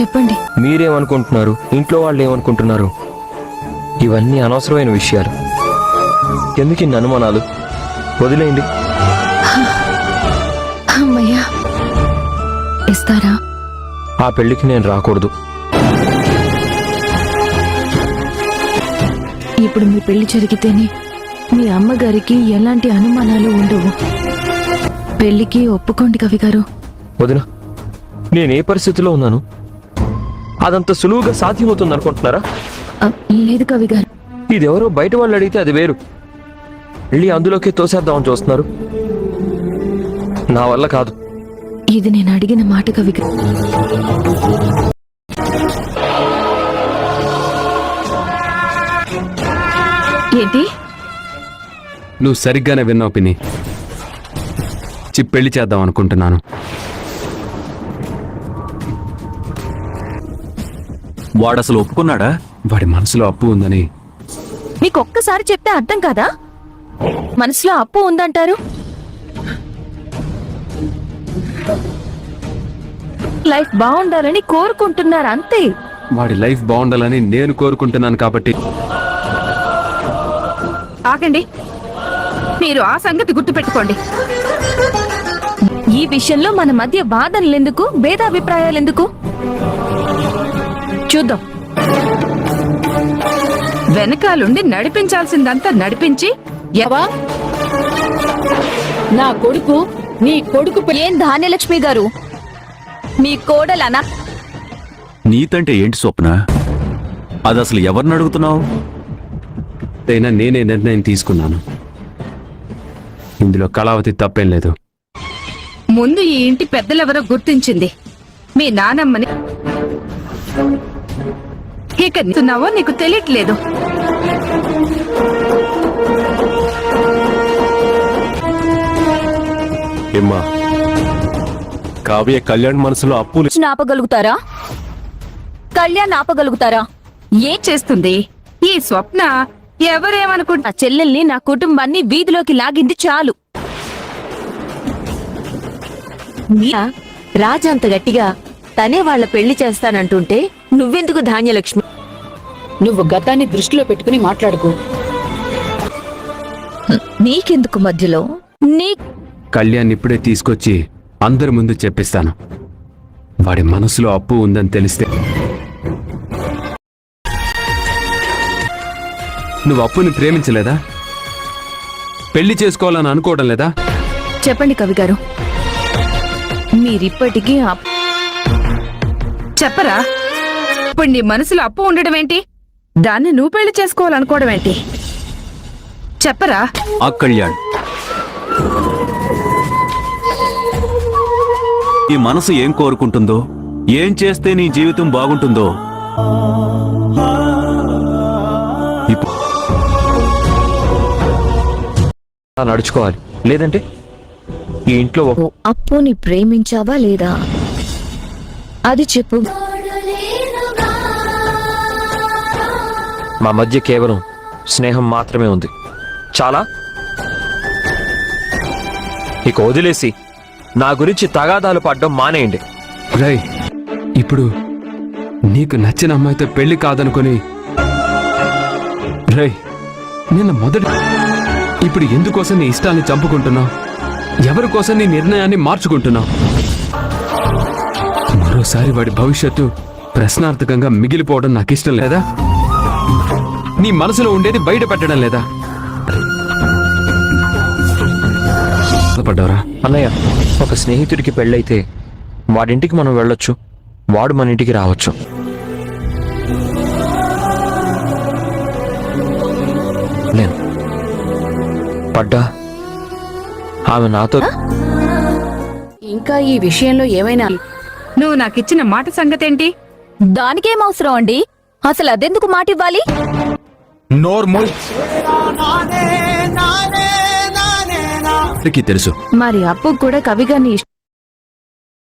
చెప్పండి. మీరేమనుకుంటున్నారు? ఇంట్లో వాళ్ళు ఏమనుకుంటున్నారు ఇవన్నీ అనవసరమైన విషయాలు. ఎందుకు ఇన్ని అనుమానాలు? వదిలేయండి. అమ్మయ్యా. ఇస్తారా? ఆ పెళ్ళికి నేను రాకూడదు. ఇప్పుడు మీ పెళ్ళి జరిగితేనే మీ అమ్మగారికి ఎలాంటి అనుమానాలు ఉండవు. పెళ్ళికి ఒప్పుకోండి కవి గారు. వదిన నేను ఏ పరిస్థితిలో ఉన్నాను? అదంత సులువుగా సాధ్యమవుతుంది అనుకుంటున్నారా లేదు కవి గారు. ఇదెవరో బయట వాళ్ళు అడిగితే అది వేరు. వెళ్ళి అందులోకి తోసేద్దామని చూస్తున్నారు. నా వల్ల కాదు. ఇది నేను అడిగిన మాట కవి ఏంటి? నువ్వు సరిగ్గానే విన్నావు పిన్ని. చి పెళ్ళి చేద్దాం అనుకుంటున్నాను. వాడసలు ఒప్పుకున్నాడా? వాడి మనసులో అప్పు ఉందని. మీకు ఒక్కసారి చెప్తే అర్థం కాదా? మనసులో అప్పు ఉందంటారు? లైఫ్ బాగుండాలని కోరుకుంటున్నారు అంతే. వాడి లైఫ్ బాగుండాలని నేను కోరుకుంటున్నాను కాబట్టి. ఆగండి. మీరు ఆ సంగతి గుర్తుపెట్టుకోండి. ఈ విషయంలో మన మధ్య వాదనలెందుకు? భేదాభిప్రాయాలెందుకు? చూద్దాం. వెనకాలుండి నడిపించాల్సిందంతా నడిపించి ఎవా నా కొడుకు నీ కొడుకు ఏం ధాన్యలక్ష్మి గారు? మీ కోడలనా? నీతంటే ఏంటి స్వప్న? అది అసలు ఎవరిని అడుగుతున్నావు? అయినా నేనే నిర్ణయం తీసుకున్నాను. ఇందులో కళావతి తప్పేం లేదు. ముందు ఈ ఇంటి పెద్దలెవరో గుర్తించింది. మీ నానమ్మని ఇక నీతున్నావో నీకు తెలియట్లేదు. ఏమ్మా కావ్య కళ్యాణ్ మనసులో అప్పులు ఆపగలుగుతారా? కళ్యాణ్ ఆపగలుగుతారా? ఏం చేస్తుంది? ఈ స్వప్న ఎవరేమనుకుంటా చెల్లెల్ని నా కుటుంబాన్ని వీధిలోకి లాగింది చాలు. మీరా రాజంత గట్టిగా తనే వాళ్ళ పెళ్ళి చేస్తానంటుంటే నువ్వెందుకు ధాన్యలక్ష్మి? నువ్వు గతాన్ని దృష్టిలో పెట్టుకుని మాట్లాడుకో. నీకెందుకు మధ్యలో? నీ కళ్యాణ్ ఇప్పుడే తీసుకొచ్చి అందరి ముందు చెప్పిస్తాను. వాడి మనసులో అప్పు ఉందని తెలిస్తే. నువ్వు అప్పుని ప్రేమించలేదా? పెళ్ళి చేసుకోవాలని అనుకోవడం లేదా? చెప్పండి కవి గారు. మీరిప్పటికీ అప్- చెప్పరా? ఇప్పుడు నీ మనసులో అప్పు ఉండడం ఏంటి? దాన్ని నువ్వు పెళ్ళి చేసుకోవాలనుకోవడం ఏంటి? చెప్పరా. ఆ కళ్యాణ్. ఈ మనసు ఏం కోరుకుంటుందో ఏం చేస్తే నీ జీవితం బాగుంటుందో ఇప్పుడు అలా నడుచుకోవాలి. లేదంటే ఈ ఇంట్లో అప్పుని ప్రేమించావా లేదా? అది చెప్పు. మా మధ్య కేవలం స్నేహం మాత్రమే ఉంది. చాలా? ఇక వదిలేసి నా గురించి తగాదాలు పడ్డం మానేయండి. రై ఇప్పుడు నీకు నచ్చిన అమ్మాయితో పెళ్ళి కాదనుకొని రై నిన్న మొదటి ఇప్పుడు ఎందుకోసం నీ ఇష్టాన్ని చంపుకుంటున్నావు? ఎవరి కోసం నీ నిర్ణయాన్ని మార్చుకుంటున్నావు? మరోసారి వాడి భవిష్యత్తు ప్రశ్నార్థకంగా మిగిలిపోవడం నాకు ఇష్టం లేదా? నీ మనసులో ఉండేది బయట పెట్టడం లేదా? పడ్డవరా అన్నయ్య ఒక స్నేహితుడికి పెళ్ళైతే వాడింటికి మనం వెళ్ళొచ్చు వాడు మన ఇంటికి రావచ్చు. నేను పడ్డా? ఆమె నాతో ఇంకా ఈ విషయంలో ఏమైనా? నువ్వు నాకిచ్చిన మాట సంగతేంటి? దానికేం అవసరం అండి? అసలు అదెందుకు మాట ఇవ్వాలి అందరికీ తెలుసు. మరి అప్పు కూడా కవి గారిని ఇష్టం